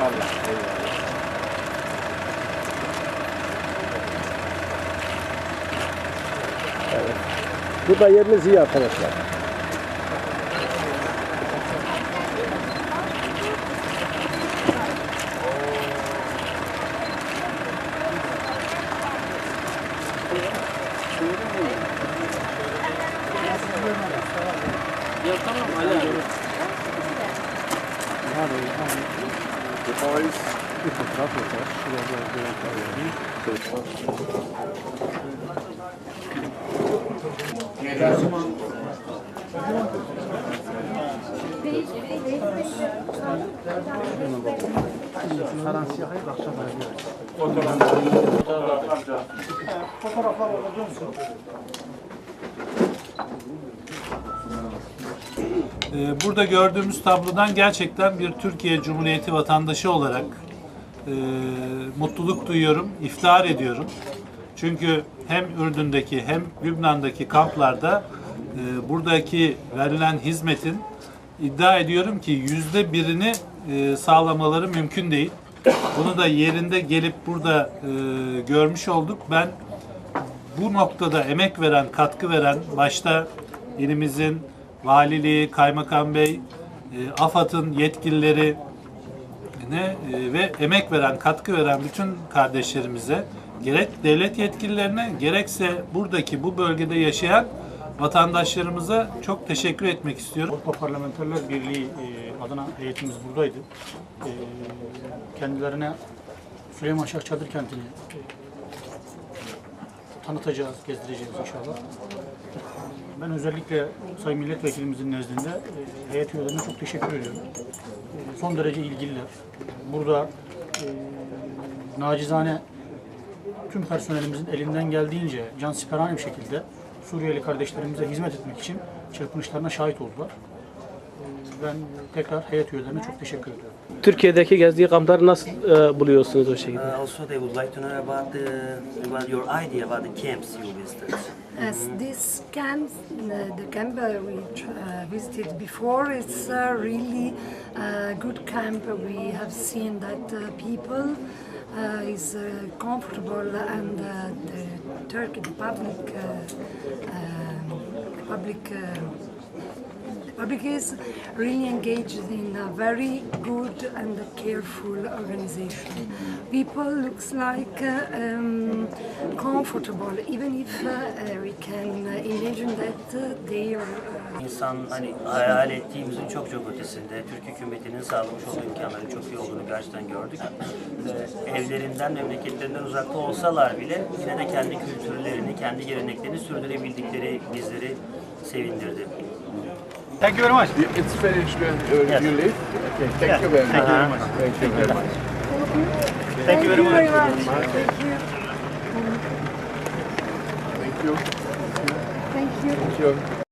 Eyvallah. Evet. Bu da yeriniz iyi arkadaşlar. Bir fotoğraf yeter. Şuraya biraz görüntü the boys. Ee, Burada gördüğümüz tablodan gerçekten bir Türkiye Cumhuriyeti vatandaşı olarak e, mutluluk duyuyorum, iftihar ediyorum. Çünkü hem Ürdün'deki hem Lübnan'daki kamplarda e, buradaki verilen hizmetin iddia ediyorum ki yüzde birini e, sağlamaları mümkün değil. Bunu da yerinde gelip burada e, görmüş olduk. Ben bu noktada emek veren, katkı veren başta ilimizin valiliği, kaymakam bey, e, AFAD'ın yetkilileri ne e, ve emek veren, katkı veren bütün kardeşlerimize gerek devlet yetkililerine gerekse buradaki bu bölgede yaşayan vatandaşlarımıza çok teşekkür etmek istiyorum. Avrupa Parlamenterler Birliği e, adına heyetimiz buradaydı. E, kendilerine Süleyman Şah Çadır Kenti'ni tanıtacağız, gezdireceğiz inşallah. Ben özellikle Sayın Milletvekilimizin nezdinde e, heyet üyelerine çok teşekkür ediyorum. E, son derece ilgililer. Burada e, nacizane tüm personelimizin elinden geldiğince cansiperane bir şekilde Suriyeli kardeşlerimize hizmet etmek için çırpınışlarına şahit oldular. Ben tekrar heyet üyelerine çok teşekkür ediyorum. Türkiye'deki gezdiği kampları nasıl e, buluyorsunuz o şekilde? Uh, also, they would like to know about the about your idea about the camps you visited. As this camp, uh, the camp uh, we uh, visited before, it's uh, really a good camp. We have seen that uh, people uh, is uh, comfortable and uh, the Turkey, the public, uh, the public. Uh, public is really engaged in a very good and careful organization. People looks like uh, um, comfortable, even if uh, we can imagine that they are. Uh, İnsan hani hayal ettiğimizin çok çok ötesinde Türk hükümetinin sağlamış olduğu imkanların çok iyi olduğunu gerçekten gördük. Evlerinden, memleketlerinden uzakta olsalar bile yine de kendi kültürlerini, kendi geleneklerini sürdürebildikleri bizleri sevindirdi. Thank you very much. It's finished when uh, Yes. you leave? Okay, thank you very much. Thank you very much. Thank you very much. Thank you. Thank you. Thank you. Thank you.